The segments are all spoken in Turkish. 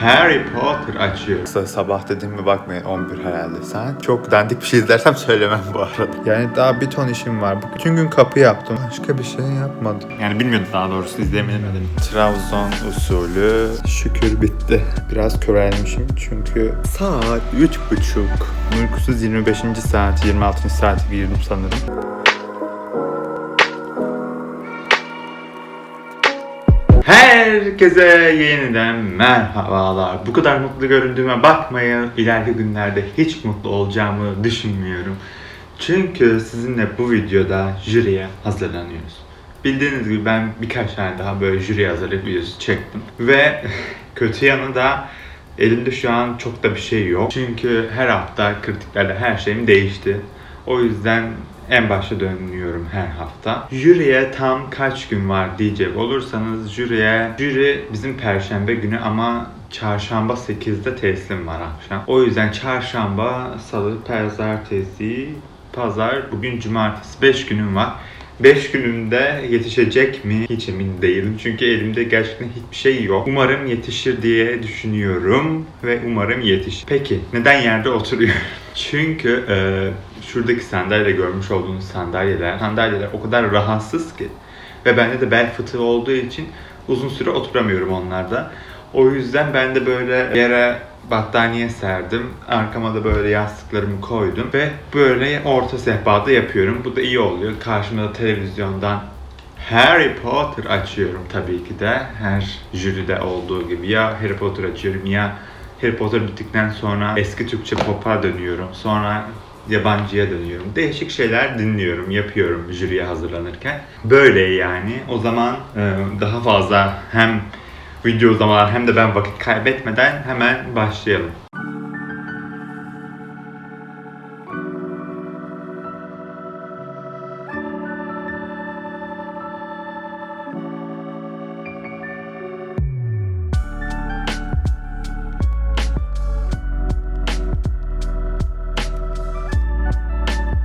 Harry Potter açıyor. Sabah dediğime bakmayın 11 herhalde saat. Çok dandik bir şey izlersem söylemem bu arada. Yani daha bir ton işim var. Bütün gün kapı yaptım. Başka bir şey yapmadım. Yani bilmiyordum daha doğrusu izleyemedim. Trabzon usulü şükür bitti. Biraz körelmişim çünkü saat üç buçuk. Uykusuz 25. saat, 26. saati girdim sanırım. Herkese yeniden merhabalar. Bu kadar mutlu göründüğüme bakmayın. İleriki günlerde hiç mutlu olacağımı düşünmüyorum. Çünkü sizinle bu videoda jüriye hazırlanıyoruz. Bildiğiniz gibi ben birkaç tane daha böyle jüri hazırlık videosu çektim. Ve kötü yanı da elimde şu an çok da bir şey yok. Çünkü her hafta kritiklerde her şeyim değişti. O yüzden en başta dönüyorum her hafta. Jüriye tam kaç gün var diyecek olursanız jüriye, jüri bizim perşembe günü ama çarşamba 8'de teslim var akşam. O yüzden çarşamba, salı, pazartesi, pazar, bugün cumartesi 5 günüm var. 5 günümde yetişecek mi hiç emin değilim. Çünkü elimde gerçekten hiçbir şey yok. Umarım yetişir diye düşünüyorum ve umarım yetişir. Peki neden yerde oturuyorum? Çünkü e, şuradaki sandalye görmüş olduğunuz sandalyeler, sandalyeler o kadar rahatsız ki ve bende de bel fıtığı olduğu için uzun süre oturamıyorum onlarda. O yüzden ben de böyle yere battaniye serdim. Arkama da böyle yastıklarımı koydum ve böyle orta sehpada yapıyorum. Bu da iyi oluyor. Karşımda da televizyondan Harry Potter açıyorum tabii ki de. Her jüride olduğu gibi. Ya Harry Potter açıyorum ya Harry Potter bittikten sonra eski Türkçe pop'a dönüyorum. Sonra yabancıya dönüyorum. Değişik şeyler dinliyorum, yapıyorum jüriye hazırlanırken. Böyle yani. O zaman e, daha fazla hem video zamanlar hem de ben vakit kaybetmeden hemen başlayalım.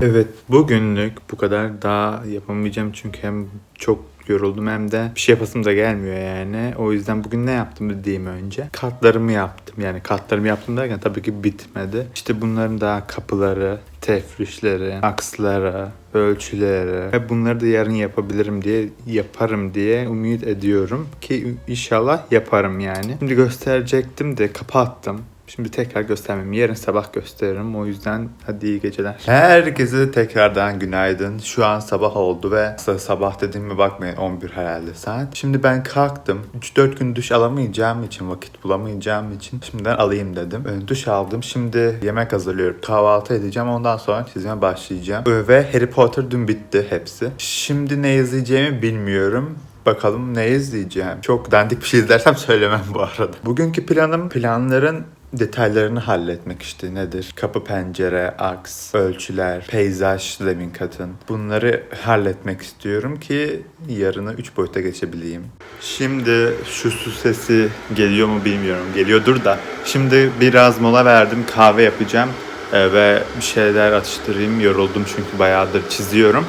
Evet bugünlük bu kadar daha yapamayacağım çünkü hem çok yoruldum hem de bir şey yapasım da gelmiyor yani. O yüzden bugün ne yaptım diyeyim önce. Katlarımı yaptım yani katlarımı yaptım derken tabii ki bitmedi. İşte bunların daha kapıları, tefrişleri, aksları, ölçüleri ve bunları da yarın yapabilirim diye yaparım diye umut ediyorum ki inşallah yaparım yani. Şimdi gösterecektim de kapattım. Şimdi tekrar göstermem. Yarın sabah gösteririm. O yüzden hadi iyi geceler. Herkese tekrardan günaydın. Şu an sabah oldu ve sabah dediğime bakmayın 11 herhalde saat. Şimdi ben kalktım. 3-4 gün duş alamayacağım için, vakit bulamayacağım için şimdiden alayım dedim. Ee, Duş aldım. Şimdi yemek hazırlıyorum. Kahvaltı edeceğim. Ondan sonra çizime başlayacağım. Ee, Ve Harry Potter dün bitti hepsi. Şimdi ne izleyeceğimi bilmiyorum. Bakalım ne izleyeceğim. Çok dandik bir şey izlersem söylemem bu arada. Bugünkü planım planların detaylarını halletmek işte nedir? Kapı, pencere, aks, ölçüler, peyzaj, zemin katın. Bunları halletmek istiyorum ki yarını 3 boyuta geçebileyim. Şimdi şu su sesi geliyor mu bilmiyorum. Geliyordur da. Şimdi biraz mola verdim. Kahve yapacağım. Ee, ve bir şeyler atıştırayım. Yoruldum çünkü bayağıdır çiziyorum.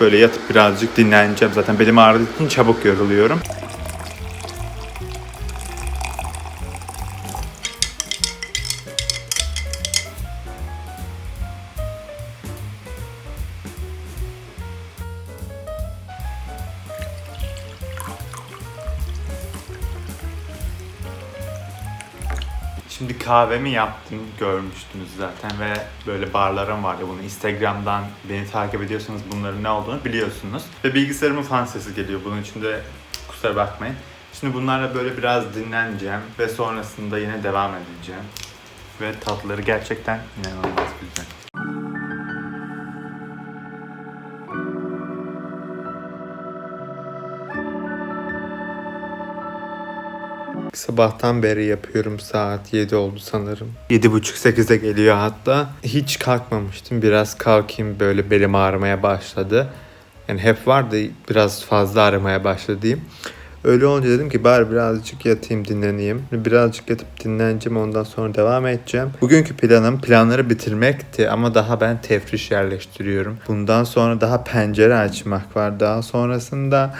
Böyle yatıp birazcık dinleneceğim. Zaten belim ağrıdığı için çabuk yoruluyorum. Şimdi kahvemi yaptım görmüştünüz zaten ve böyle barlarım vardı bunu Instagram'dan beni takip ediyorsanız bunların ne olduğunu biliyorsunuz. Ve bilgisayarımın fan sesi geliyor bunun için de kusura bakmayın. Şimdi bunlarla böyle biraz dinleneceğim ve sonrasında yine devam edeceğim. Ve tatları gerçekten inanılmaz güzel. Sabahtan beri yapıyorum saat 7 oldu sanırım. 7.30-8'de geliyor hatta. Hiç kalkmamıştım. Biraz kalkayım böyle belim ağrımaya başladı. Yani hep vardı biraz fazla ağrımaya başladı diyeyim. Öyle olunca dedim ki bari birazcık yatayım dinleneyim. Birazcık yatıp dinleneceğim ondan sonra devam edeceğim. Bugünkü planım planları bitirmekti ama daha ben tefriş yerleştiriyorum. Bundan sonra daha pencere açmak var. Daha sonrasında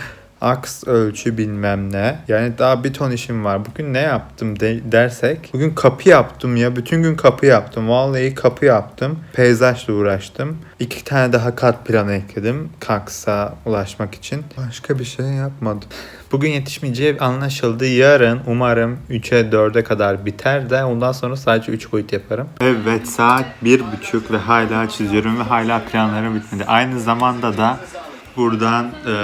aks ölçü bilmem ne. Yani daha bir ton işim var. Bugün ne yaptım de- dersek. Bugün kapı yaptım ya. Bütün gün kapı yaptım. Vallahi kapı yaptım. Peyzajla uğraştım. İki tane daha kat planı ekledim. Kaksa ulaşmak için. Başka bir şey yapmadım. Bugün yetişmeyeceği anlaşıldı. Yarın umarım 3'e 4'e kadar biter de ondan sonra sadece 3 boyut yaparım. Evet saat 1.30 ve hala çiziyorum ve hala planlarım bitmedi. Aynı zamanda da buradan e,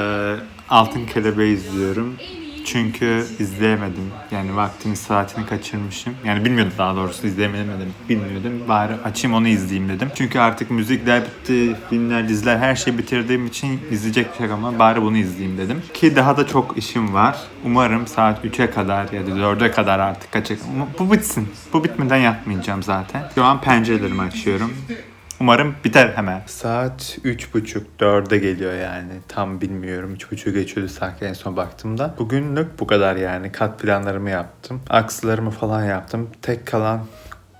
Altın Kelebeği izliyorum. Çünkü izleyemedim. Yani vaktini saatini kaçırmışım. Yani bilmiyordum daha doğrusu izleyemedim. Bilmiyordum. Bari açayım onu izleyeyim dedim. Çünkü artık müzikler bitti, filmler, diziler her şeyi bitirdiğim için izleyecek bir şey ama bari bunu izleyeyim dedim. Ki daha da çok işim var. Umarım saat 3'e kadar ya da 4'e kadar artık kaçacak. Bu bitsin. Bu bitmeden yatmayacağım zaten. Şu an pencerelerimi açıyorum. Umarım biter hemen. Saat 3.30-4'e geliyor yani. Tam bilmiyorum. 3.30 geçiyordu sanki en son baktığımda. Bugünlük bu kadar yani. Kat planlarımı yaptım. Aksılarımı falan yaptım. Tek kalan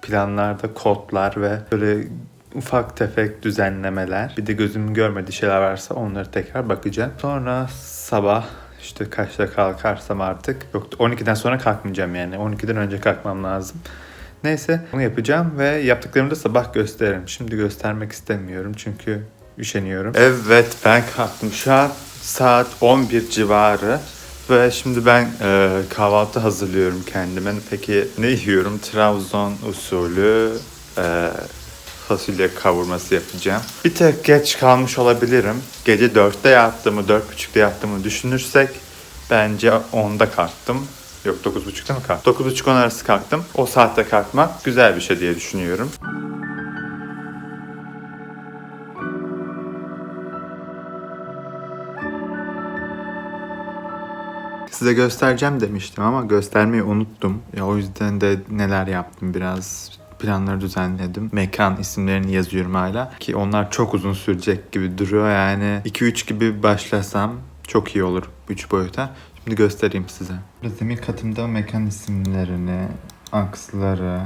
planlarda kodlar ve böyle ufak tefek düzenlemeler. Bir de gözümün görmediği şeyler varsa onları tekrar bakacağım. Sonra sabah işte kaçta kalkarsam artık. Yok 12'den sonra kalkmayacağım yani. 12'den önce kalkmam lazım. Neyse bunu yapacağım ve yaptıklarımı da sabah gösteririm. Şimdi göstermek istemiyorum çünkü üşeniyorum. Evet ben kalktım. Şu an saat 11 civarı. Ve şimdi ben e, kahvaltı hazırlıyorum kendime. Peki ne yiyorum? Trabzon usulü e, fasulye kavurması yapacağım. Bir tek geç kalmış olabilirim. Gece 4'te yattığımı, 4.30'da yattığımı düşünürsek bence 10'da kalktım. Yok 9.30'da mı kalktım? 9.30-10 arası kalktım. O saatte kalkmak güzel bir şey diye düşünüyorum. Size göstereceğim demiştim ama göstermeyi unuttum. Ya o yüzden de neler yaptım biraz planları düzenledim. Mekan isimlerini yazıyorum hala ki onlar çok uzun sürecek gibi duruyor yani 2-3 gibi başlasam çok iyi olur 3 boyuta. Şimdi göstereyim size. Zemin katımda mekan isimlerini, aksları,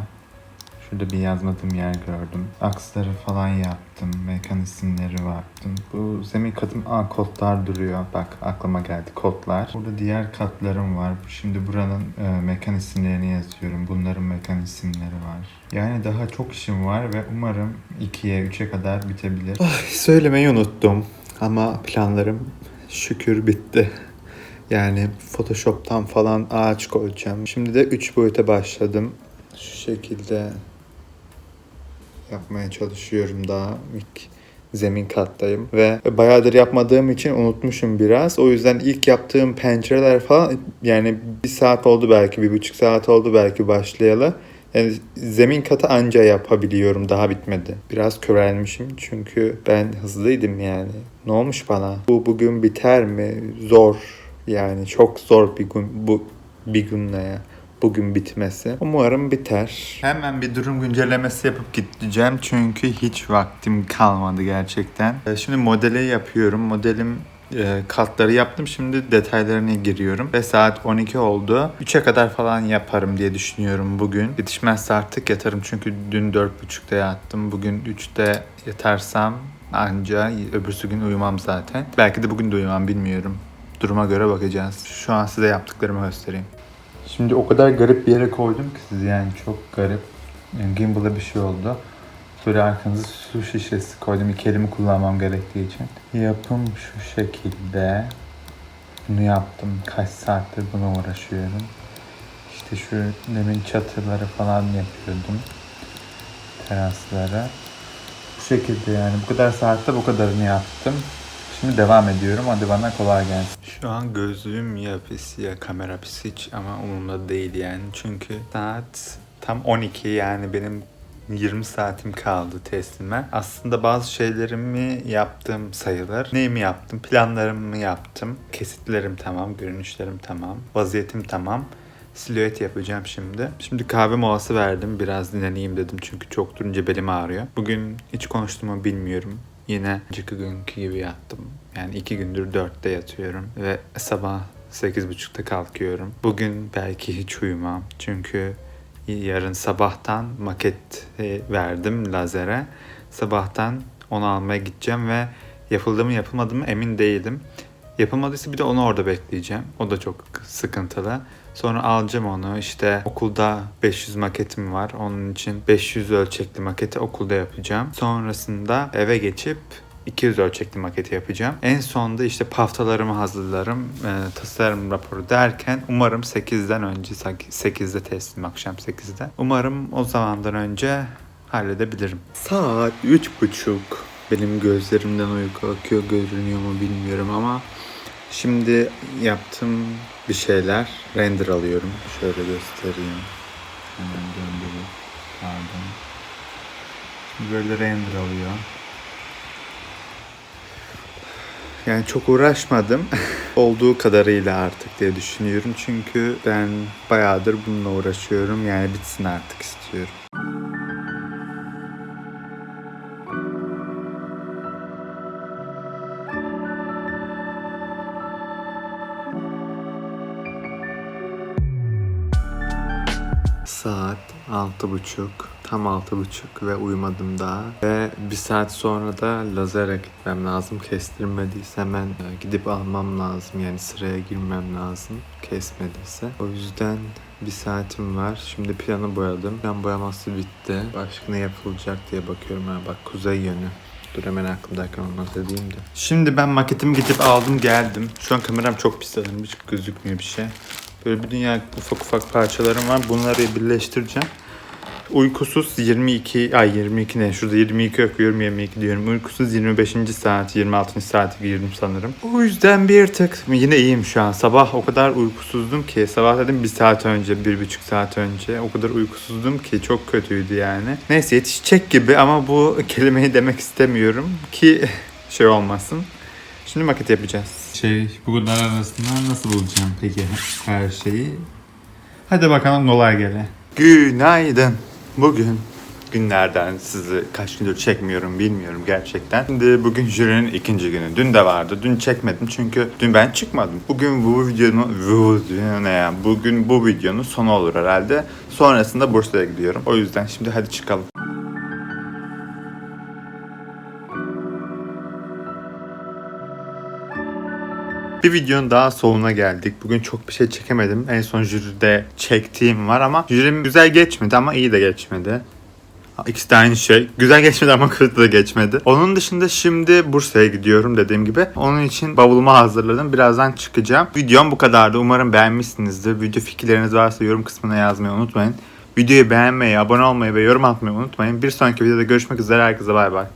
Şurada bir yazmadığım yer gördüm. Aksları falan yaptım. Mekan isimleri baktım. Bu zemin katım A kodlar duruyor. Bak aklıma geldi kodlar. Burada diğer katlarım var. Şimdi buranın e, mekan isimlerini yazıyorum. Bunların mekan isimleri var. Yani daha çok işim var ve umarım 2'ye 3'e kadar bitebilir. Ay, söylemeyi unuttum. Ama planlarım şükür bitti. Yani Photoshop'tan falan ağaç koyacağım. Şimdi de 3 boyuta başladım. Şu şekilde yapmaya çalışıyorum daha ilk zemin kattayım ve bayağıdır yapmadığım için unutmuşum biraz. O yüzden ilk yaptığım pencereler falan yani bir saat oldu belki bir buçuk saat oldu belki başlayalı. Yani zemin katı anca yapabiliyorum daha bitmedi. Biraz körelmişim çünkü ben hızlıydım yani. Ne olmuş bana? Bu bugün biter mi? Zor. Yani çok zor bir gün bu bir günle ya bugün bitmesi. Umarım biter. Hemen bir durum güncellemesi yapıp gideceğim çünkü hiç vaktim kalmadı gerçekten. Ee, Şimdi modeli yapıyorum. Modelim e, katları yaptım. Şimdi detaylarına giriyorum. Ve saat 12 oldu. 3'e kadar falan yaparım diye düşünüyorum bugün. Yetişmezse artık yatarım çünkü dün 4.30'da yattım. Bugün 3'te yatarsam anca öbürsü gün uyumam zaten. Belki de bugün de uyumam bilmiyorum. Duruma göre bakacağız. Şu an size yaptıklarımı göstereyim. Şimdi o kadar garip bir yere koydum ki sizi yani çok garip. Yani gimbal'a bir şey oldu. Böyle arkanıza su şişesi koydum. İki elimi kullanmam gerektiği için. Yapım şu şekilde. Bunu yaptım. Kaç saattir buna uğraşıyorum. İşte şu demin çatırları falan yapıyordum. Teraslara. Bu şekilde yani bu kadar saatte bu kadarını yaptım. Şimdi devam ediyorum. Hadi bana kolay gelsin. Şu an gözlüğüm ya pis ya kamera pis hiç ama umurumda değil yani. Çünkü saat tam 12 yani benim 20 saatim kaldı teslime. Aslında bazı şeylerimi yaptım sayılır. Neyimi yaptım? Planlarımı yaptım. Kesitlerim tamam, görünüşlerim tamam, vaziyetim tamam. Silüet yapacağım şimdi. Şimdi kahve molası verdim. Biraz dinleneyim dedim çünkü çok durunca belim ağrıyor. Bugün hiç konuştuğumu bilmiyorum. Yine önceki günkü gibi yattım. Yani iki gündür dörtte yatıyorum ve sabah sekiz buçukta kalkıyorum. Bugün belki hiç uyumam çünkü yarın sabahtan maket e, verdim lazere. Sabahtan onu almaya gideceğim ve yapıldı mı yapılmadı mı emin değilim. Yapılmadıysa bir de onu orada bekleyeceğim. O da çok sıkıntılı. Sonra alacağım onu. İşte okulda 500 maketim var. Onun için 500 ölçekli maketi okulda yapacağım. Sonrasında eve geçip 200 ölçekli maketi yapacağım. En sonda işte paftalarımı hazırlarım. e, tasarım raporu derken umarım 8'den önce 8'de teslim akşam 8'de. Umarım o zamandan önce halledebilirim. Saat üç buçuk. Benim gözlerimden uyku akıyor görünüyor mu bilmiyorum ama şimdi yaptığım bir şeyler render alıyorum. Şöyle göstereyim. Hemen göndereyim. Pardon. Böyle render alıyor. Yani çok uğraşmadım. Olduğu kadarıyla artık diye düşünüyorum. Çünkü ben bayağıdır bununla uğraşıyorum. Yani bitsin artık istiyorum. Saat altı buçuk. Tam altı buçuk ve uyumadım daha. Ve bir saat sonra da lazere gitmem lazım. Kestirmediyse hemen e, gidip almam lazım. Yani sıraya girmem lazım. Kesmediyse. O yüzden bir saatim var. Şimdi planı boyadım. Plan boyaması bitti. Başka ne yapılacak diye bakıyorum. Ha, bak kuzey yönü. Dur hemen aklımdayken olmaz dediğim de. Şimdi ben maketimi gidip aldım geldim. Şu an kameram çok pis alın. Hiç gözükmüyor bir şey. Böyle bir dünya ufak ufak parçalarım var. Bunları birleştireceğim. Uykusuz 22, ay 22 ne? Şurada 22 okuyorum 22 diyorum. Uykusuz 25. saat, 26. saate girdim sanırım. O yüzden bir tık yine iyiyim şu an. Sabah o kadar uykusuzdum ki. Sabah dedim bir saat önce, bir buçuk saat önce. O kadar uykusuzdum ki çok kötüydü yani. Neyse yetişecek gibi ama bu kelimeyi demek istemiyorum ki şey olmasın. Şimdi maket yapacağız. Şey bu kadar arasından nasıl bulacağım peki her şeyi? Hadi bakalım dolar gele. Günaydın. Bugün günlerden sizi kaç gündür çekmiyorum bilmiyorum gerçekten. Şimdi bugün jürinin ikinci günü. Dün de vardı. Dün çekmedim çünkü dün ben çıkmadım. Bugün bu videonun bu ne ya? Bugün bu videonun sonu olur herhalde. Sonrasında Bursa'ya gidiyorum. O yüzden şimdi hadi çıkalım. Bir videonun daha sonuna geldik. Bugün çok bir şey çekemedim. En son jüride çektiğim var ama jürim güzel geçmedi ama iyi de geçmedi. İkisi de aynı şey. Güzel geçmedi ama kötü de geçmedi. Onun dışında şimdi Bursa'ya gidiyorum dediğim gibi. Onun için bavulumu hazırladım. Birazdan çıkacağım. Videom bu kadardı. Umarım beğenmişsinizdir. Video fikirleriniz varsa yorum kısmına yazmayı unutmayın. Videoyu beğenmeyi, abone olmayı ve yorum atmayı unutmayın. Bir sonraki videoda görüşmek üzere. Herkese bay bay.